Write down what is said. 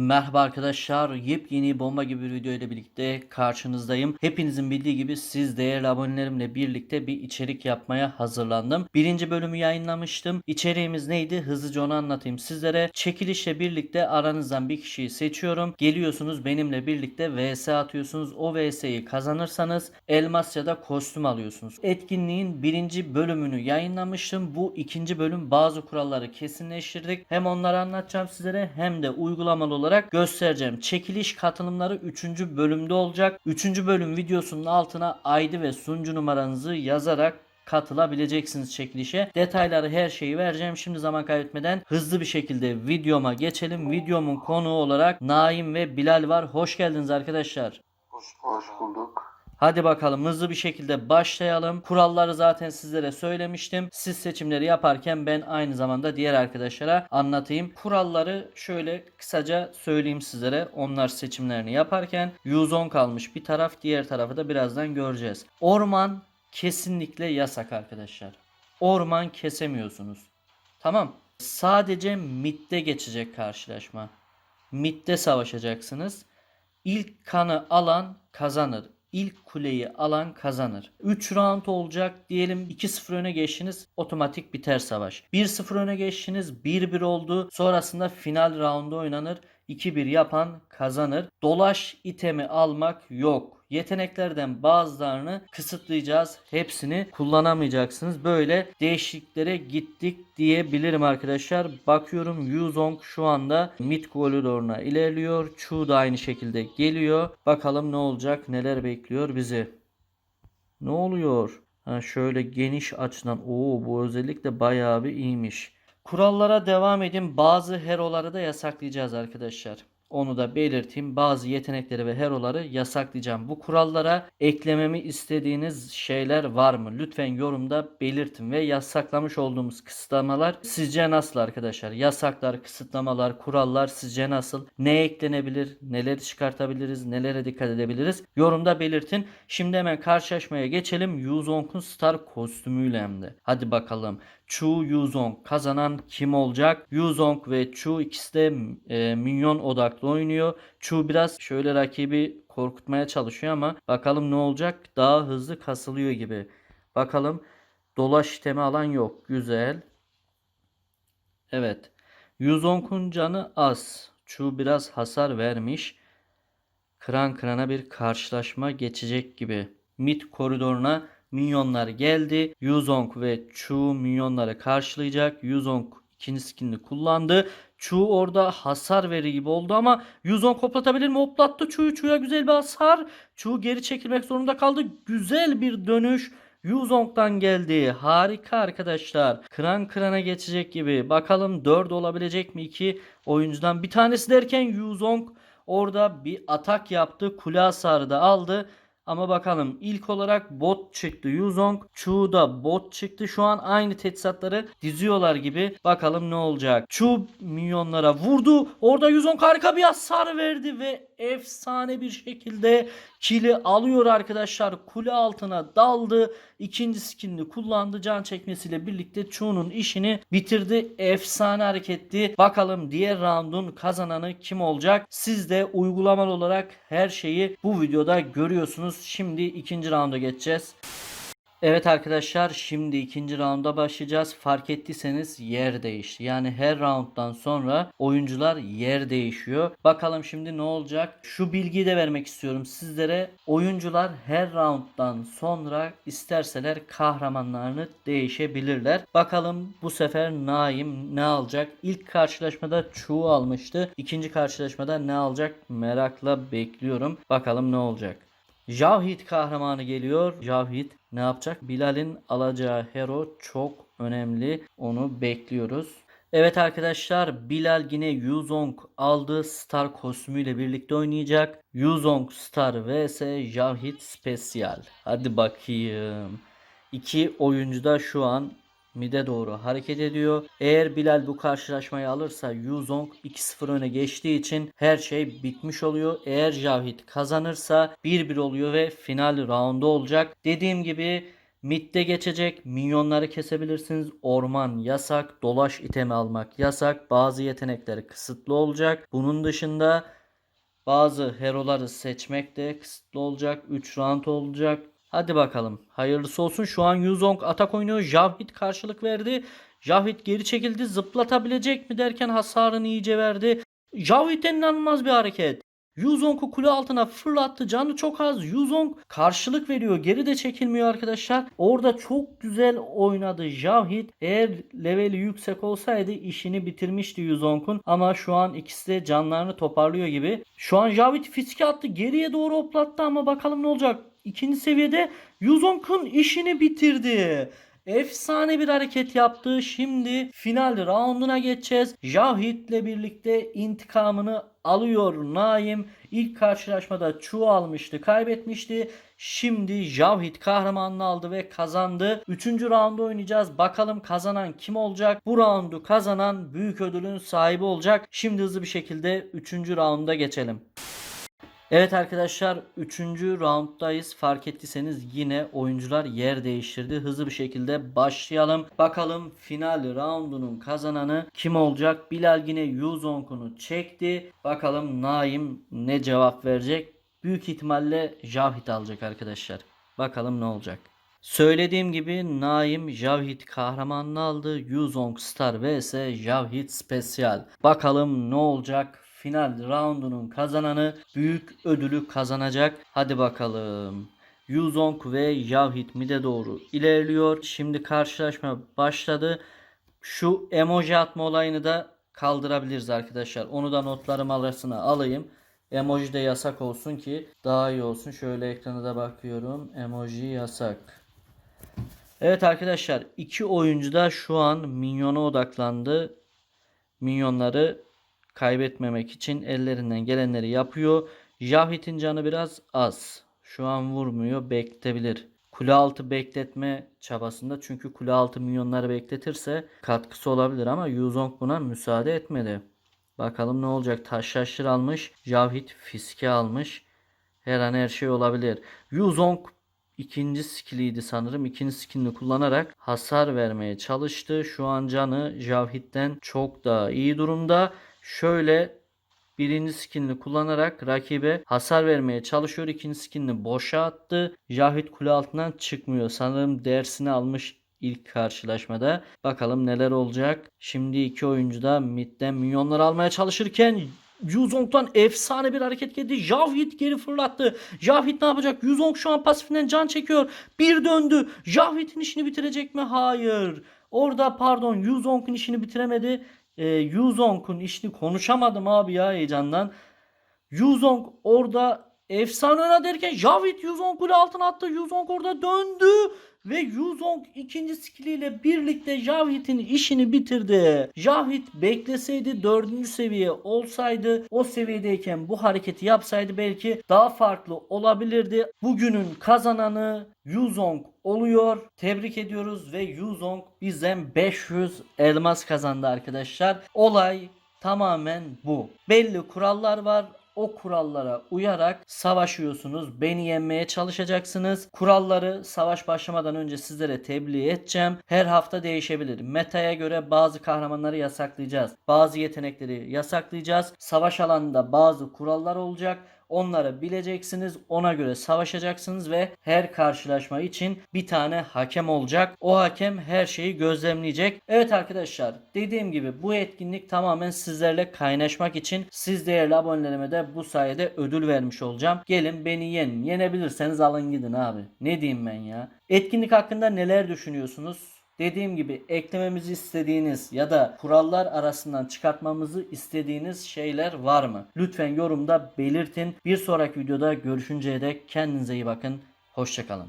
Merhaba arkadaşlar. Yepyeni bomba gibi bir video ile birlikte karşınızdayım. Hepinizin bildiği gibi siz değerli abonelerimle birlikte bir içerik yapmaya hazırlandım. Birinci bölümü yayınlamıştım. İçeriğimiz neydi? Hızlıca onu anlatayım sizlere. Çekilişle birlikte aranızdan bir kişiyi seçiyorum. Geliyorsunuz benimle birlikte vs atıyorsunuz. O vs'yi kazanırsanız elmas ya da kostüm alıyorsunuz. Etkinliğin birinci bölümünü yayınlamıştım. Bu ikinci bölüm bazı kuralları kesinleştirdik. Hem onları anlatacağım sizlere hem de uygulamalı olarak göstereceğim. Çekiliş katılımları 3. bölümde olacak. 3. bölüm videosunun altına ID ve sunucu numaranızı yazarak katılabileceksiniz çekilişe. Detayları her şeyi vereceğim. Şimdi zaman kaybetmeden hızlı bir şekilde videoma geçelim. Videomun konuğu olarak Naim ve Bilal var. Hoş geldiniz arkadaşlar. Hoş, Hoş bulduk. Hadi bakalım hızlı bir şekilde başlayalım. Kuralları zaten sizlere söylemiştim. Siz seçimleri yaparken ben aynı zamanda diğer arkadaşlara anlatayım. Kuralları şöyle kısaca söyleyeyim sizlere. Onlar seçimlerini yaparken 110 kalmış bir taraf, diğer tarafı da birazdan göreceğiz. Orman kesinlikle yasak arkadaşlar. Orman kesemiyorsunuz. Tamam. Sadece midde geçecek karşılaşma. Midde savaşacaksınız. İlk kanı alan kazanır. İlk kuleyi alan kazanır. 3 round olacak. Diyelim 2-0 öne geçtiniz. Otomatik biter savaş. 1-0 öne geçtiniz. 1-1 oldu. Sonrasında final roundu oynanır. 2-1 yapan kazanır. Dolaş itemi almak yok. Yeteneklerden bazılarını kısıtlayacağız. Hepsini kullanamayacaksınız. Böyle değişikliklere gittik diyebilirim arkadaşlar. Bakıyorum Yuzong şu anda mid koridoruna ilerliyor. Chu da aynı şekilde geliyor. Bakalım ne olacak? Neler bekliyor bizi? Ne oluyor? Ha şöyle geniş açıdan. Oo bu özellik de bayağı bir iyiymiş. Kurallara devam edin. Bazı heroları da yasaklayacağız arkadaşlar. Onu da belirteyim. Bazı yetenekleri ve heroları yasaklayacağım. Bu kurallara eklememi istediğiniz şeyler var mı? Lütfen yorumda belirtin ve yasaklamış olduğumuz kısıtlamalar sizce nasıl arkadaşlar? Yasaklar, kısıtlamalar, kurallar sizce nasıl? Ne eklenebilir? Neleri çıkartabiliriz? Nelere dikkat edebiliriz? Yorumda belirtin. Şimdi hemen karşılaşmaya geçelim. Yuzong'un star kostümüyle hem de. Hadi bakalım. Chu Yuzong kazanan kim olacak? Yuzong ve Chu ikisi de e, minyon odaklı oynuyor. Chu biraz şöyle rakibi korkutmaya çalışıyor ama bakalım ne olacak? Daha hızlı kasılıyor gibi. Bakalım dolaş itemi alan yok. Güzel. Evet. Yuzong'un canı az. Chu biraz hasar vermiş. Kıran kırana bir karşılaşma geçecek gibi. Mid koridoruna minyonlar geldi. Yuzong ve Chu minyonları karşılayacak. Yuzong ikinci skinini kullandı. Chu orada hasar veri gibi oldu ama Yuzong hoplatabilir mi? Hoplattı Chu'yu. Chu'ya güzel bir hasar. Chu geri çekilmek zorunda kaldı. Güzel bir dönüş. Yuzong'dan geldi. Harika arkadaşlar. Kıran kırana geçecek gibi. Bakalım 4 olabilecek mi? 2 oyuncudan. Bir tanesi derken Yuzong orada bir atak yaptı. Kule hasarı da aldı. Ama bakalım ilk olarak bot çıktı. Yuzong, Chu da bot çıktı. Şu an aynı teçhizatları diziyorlar gibi. Bakalım ne olacak. Chu minyonlara vurdu. Orada Yuzong harika bir hasar verdi ve efsane bir şekilde kili alıyor arkadaşlar. Kule altına daldı. İkinci skinini kullandı. Can çekmesiyle birlikte Chu'nun işini bitirdi. Efsane hareketti. Bakalım diğer roundun kazananı kim olacak? Siz de uygulamalı olarak her şeyi bu videoda görüyorsunuz. Şimdi ikinci rounda geçeceğiz. Evet arkadaşlar şimdi ikinci rounda başlayacağız. Fark ettiyseniz yer değişti. Yani her rounddan sonra oyuncular yer değişiyor. Bakalım şimdi ne olacak? Şu bilgiyi de vermek istiyorum sizlere. Oyuncular her rounddan sonra isterseler kahramanlarını değişebilirler. Bakalım bu sefer Naim ne alacak? İlk karşılaşmada Chu almıştı. İkinci karşılaşmada ne alacak? Merakla bekliyorum. Bakalım ne olacak? Javhid kahramanı geliyor. Javhid ne yapacak? Bilal'in alacağı hero çok önemli. Onu bekliyoruz. Evet arkadaşlar Bilal yine Yuzong aldı. Star kostümüyle birlikte oynayacak. Yuzong Star vs Javhid Special. Hadi bakayım. İki oyuncu da şu an mide doğru hareket ediyor. Eğer Bilal bu karşılaşmayı alırsa Yuzong 2-0 öne geçtiği için her şey bitmiş oluyor. Eğer Javhid kazanırsa 1-1 oluyor ve final roundu olacak. Dediğim gibi Mid'de geçecek. Minyonları kesebilirsiniz. Orman yasak. Dolaş itemi almak yasak. Bazı yetenekleri kısıtlı olacak. Bunun dışında bazı heroları seçmek de kısıtlı olacak. 3 round olacak. Hadi bakalım. Hayırlısı olsun. Şu an Yuzong atak oynuyor. Javhit karşılık verdi. Javhit geri çekildi. Zıplatabilecek mi derken hasarını iyice verdi. Javhit'ten inanılmaz bir hareket. Yuzong'u kule altına fırlattı. Canı çok az. Yuzong karşılık veriyor. Geri de çekilmiyor arkadaşlar. Orada çok güzel oynadı Javhit. Eğer leveli yüksek olsaydı işini bitirmişti Yuzong'un. Ama şu an ikisi de canlarını toparlıyor gibi. Şu an Javhit fiske attı. Geriye doğru hoplattı ama bakalım ne olacak. İkinci seviyede Yuzong'un işini bitirdi. Efsane bir hareket yaptı. Şimdi final rounduna geçeceğiz. Jahit'le birlikte intikamını alıyor Naim. İlk karşılaşmada Chu almıştı, kaybetmişti. Şimdi Javhit kahramanını aldı ve kazandı. Üçüncü roundu oynayacağız. Bakalım kazanan kim olacak? Bu roundu kazanan büyük ödülün sahibi olacak. Şimdi hızlı bir şekilde üçüncü rounda geçelim. Evet arkadaşlar 3. rounddayız. Fark ettiyseniz yine oyuncular yer değiştirdi. Hızlı bir şekilde başlayalım. Bakalım final roundunun kazananı kim olacak? Bilal yine Yuzong'unu çekti. Bakalım Naim ne cevap verecek? Büyük ihtimalle Javhit alacak arkadaşlar. Bakalım ne olacak. Söylediğim gibi Naim Javhit kahramanını aldı. Yuzong Star vs Javhit Special. Bakalım ne olacak? Final roundunun kazananı büyük ödülü kazanacak. Hadi bakalım. Yuzong ve Javhit mide doğru ilerliyor. Şimdi karşılaşma başladı. Şu emoji atma olayını da kaldırabiliriz arkadaşlar. Onu da notlarım arasına alayım. Emoji de yasak olsun ki daha iyi olsun. Şöyle ekrana da bakıyorum. Emoji yasak. Evet arkadaşlar iki oyuncu da şu an minyona odaklandı. Minyonları kaybetmemek için ellerinden gelenleri yapıyor. Javhit'in canı biraz az. Şu an vurmuyor. Bekletebilir. Kule altı bekletme çabasında. Çünkü kule altı minyonları bekletirse katkısı olabilir ama Yuzong buna müsaade etmedi. Bakalım ne olacak. Taşlaşır almış. Javhit fiske almış. Her an her şey olabilir. Yuzong ikinci skilliydi sanırım. İkinci skillini kullanarak hasar vermeye çalıştı. Şu an canı Javhit'ten çok daha iyi durumda. Şöyle birinci skinini kullanarak rakibe hasar vermeye çalışıyor. İkinci skinini boşa attı. Jahit kule altından çıkmıyor. Sanırım dersini almış ilk karşılaşmada. Bakalım neler olacak. Şimdi iki oyuncu da midden milyonlar almaya çalışırken Yuzong'dan efsane bir hareket geldi. Javhit geri fırlattı. Javhit ne yapacak? Yuzong şu an pasifinden can çekiyor. Bir döndü. Javhit'in işini bitirecek mi? Hayır. Orada pardon Yuzong'un işini bitiremedi e, Yuzong'un işini konuşamadım abi ya heyecandan. Yuzong orada efsane oynadı derken Javit Yuzong kule altına attı. Yuzong orada döndü ve Yuzong ikinci skilliyle birlikte Javit'in işini bitirdi. Javit bekleseydi dördüncü seviye olsaydı o seviyedeyken bu hareketi yapsaydı belki daha farklı olabilirdi. Bugünün kazananı Yuzong oluyor. Tebrik ediyoruz ve Yuzong bizden 500 elmas kazandı arkadaşlar. Olay tamamen bu. Belli kurallar var o kurallara uyarak savaşıyorsunuz. Beni yenmeye çalışacaksınız. Kuralları savaş başlamadan önce sizlere tebliğ edeceğim. Her hafta değişebilir. Meta'ya göre bazı kahramanları yasaklayacağız. Bazı yetenekleri yasaklayacağız. Savaş alanında bazı kurallar olacak. Onları bileceksiniz. Ona göre savaşacaksınız ve her karşılaşma için bir tane hakem olacak. O hakem her şeyi gözlemleyecek. Evet arkadaşlar dediğim gibi bu etkinlik tamamen sizlerle kaynaşmak için siz değerli abonelerime de bu sayede ödül vermiş olacağım. Gelin beni yenin. Yenebilirseniz alın gidin abi. Ne diyeyim ben ya. Etkinlik hakkında neler düşünüyorsunuz? Dediğim gibi eklememizi istediğiniz ya da kurallar arasından çıkartmamızı istediğiniz şeyler var mı? Lütfen yorumda belirtin. Bir sonraki videoda görüşünceye dek kendinize iyi bakın. Hoşçakalın.